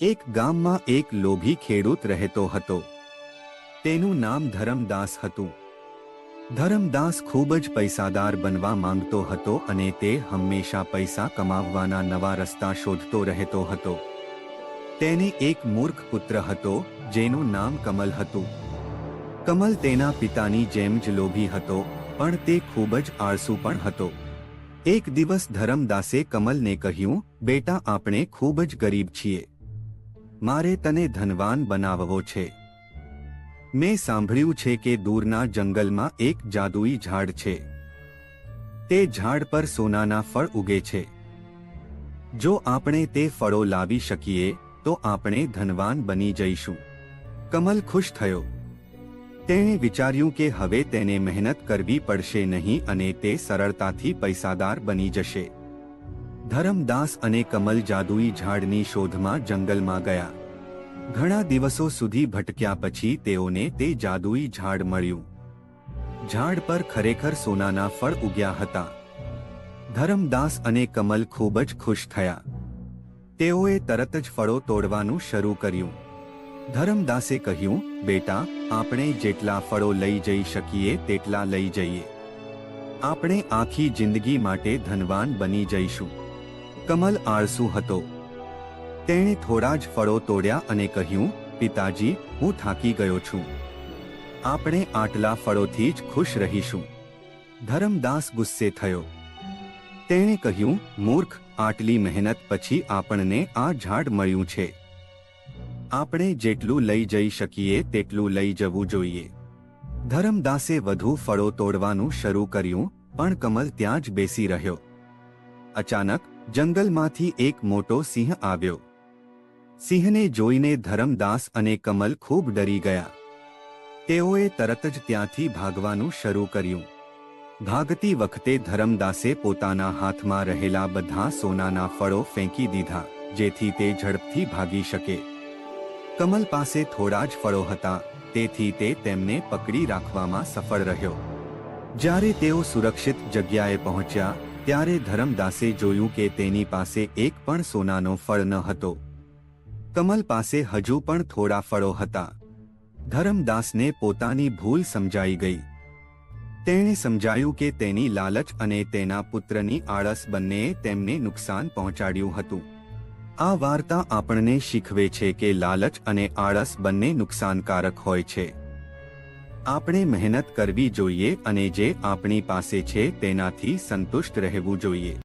એક ગામમાં એક લોભી ખેડૂત રહેતો હતો. તેનું નામ ધરમદાસ હતું. ધરમદાસ ખૂબ જ પૈસાદાર બનવા માંગતો હતો અને તે હંમેશા પૈસા કમાવવાના નવા રસ્તા શોધતો રહેતો હતો. તેને એક મૂર્ખ પુત્ર હતો, જેનું નામ કમલ હતું. કમલ તેના પિતાની જેમ જ લોભી હતો, પણ તે ખૂબ જ આળસુ પણ હતો. એક દિવસ ધરમદાસે કમલને કહ્યું, બેટા, આપણે ખૂબ જ ગરીબ છીએ. મારે તને ધનવાન બનાવવો છે. મેં સાંભળ્યું છે કે દૂરના જંગલમાં એક જાદુઈ ઝાડ છે. તે ઝાડ પર સોનાના ફળ ઉગે છે. જો આપણે તે ફળો લાવી શકીએ, તો આપણે ધનવાન બની જઈશું. કમલ ખુશ થયો. તેણે વિચાર્યું કે હવે તેને મહેનત કરવી પડશે નહીં અને તે સરળતાથી પૈસાદાર બની જશે. ધરમદાસ અને કમલ જાદુઈ ઝાડની શોધમાં જંગલમાં ગયા. ઘણા દિવસો સુધી ભટક્યા પછી તેઓને તે જાદુઈ ઝાડ મળ્યું. ઝાડ પર ખરેખર સોનાના ફળ ઉગ્યા હતા. ધરમદાસ અને કમલ ખૂબ જ ખુશ થયા. તેઓએ તરત જ ફળો તોડવાનું શરૂ કર્યું. ધરમદાસે કહ્યું, બેટા, આપણે જેટલા ફળો લઈ જઈ શકીએ તેટલા લઈ જઈએ. આપણે આખી જિંદગી માટે ધનવાન બની જઈશું. કમલ આળસુ હતો. તેણે થોડા જ ફળો તોડ્યા અને કહ્યું, પિતાજી, હું થાકી ગયો છું. આપણે આટલા ફળોથી જ ખુશ રહીશું. ધરમદાસ ગુસ્સે થયો. તેણે કહ્યું, મૂર્ખ, આટલી મહેનત પછી આપણને આ ઝાડ મળ્યું છે. આપણે જેટલું લઈ જઈ શકીએ તેટલું લઈ જવું જોઈએ. ધરમદાસે વધુ ફળો તોડવાનું શરૂ કર્યું, પણ કમલ ત્યાં જ બેસી રહ્યો. અચાનક જંગલમાંથી એક મોટો સિંહ આવ્યો. સિંહને જોઈને ધરમદાસ અને કમલ ખૂબ ડરી ગયા. તેઓએ તરત જ ત્યાંથી ભાગવાનું શરૂ કર્યું. ભાગતી વખતે ધરમદાસે પોતાના હાથમાં રહેલા બધા સોનાના ફળો ફેંકી દીધા, જેથી તે ઝડપથી ભાગી શકે. કમલ પાસે થોડા જ ફળો હતા, તેથી તે તેમને પકડી રાખવામાં સફળ રહ્યો. જ્યારે તેઓ સુરક્ષિત જગ્યાએ પહોંચ્યા ત્યારે ધરમદાસે જોયું કે તેની પાસે એક પણ સોનાનો ફળ ન હતો. કમલ પાસે હજુ પણ થોડા ફળો હતા. ધરમદાસને પોતાની ભૂલ સમજાઈ ગઈ. તેણે સમજાયું કે તેની લાલચ અને તેના પુત્રની આળસ બંનેએ તેમને નુકસાન પહોંચાડ્યું હતું. આ વાર્તા આપણને શીખવે છે કે લાલચ અને આળસ બંને નુકસાનકારક હોય છે. આપણે મહેનત કરવી જોઈએ અને જે આપણી પાસે છે તેનાથી સંતુષ્ટ રહેવું જોઈએ.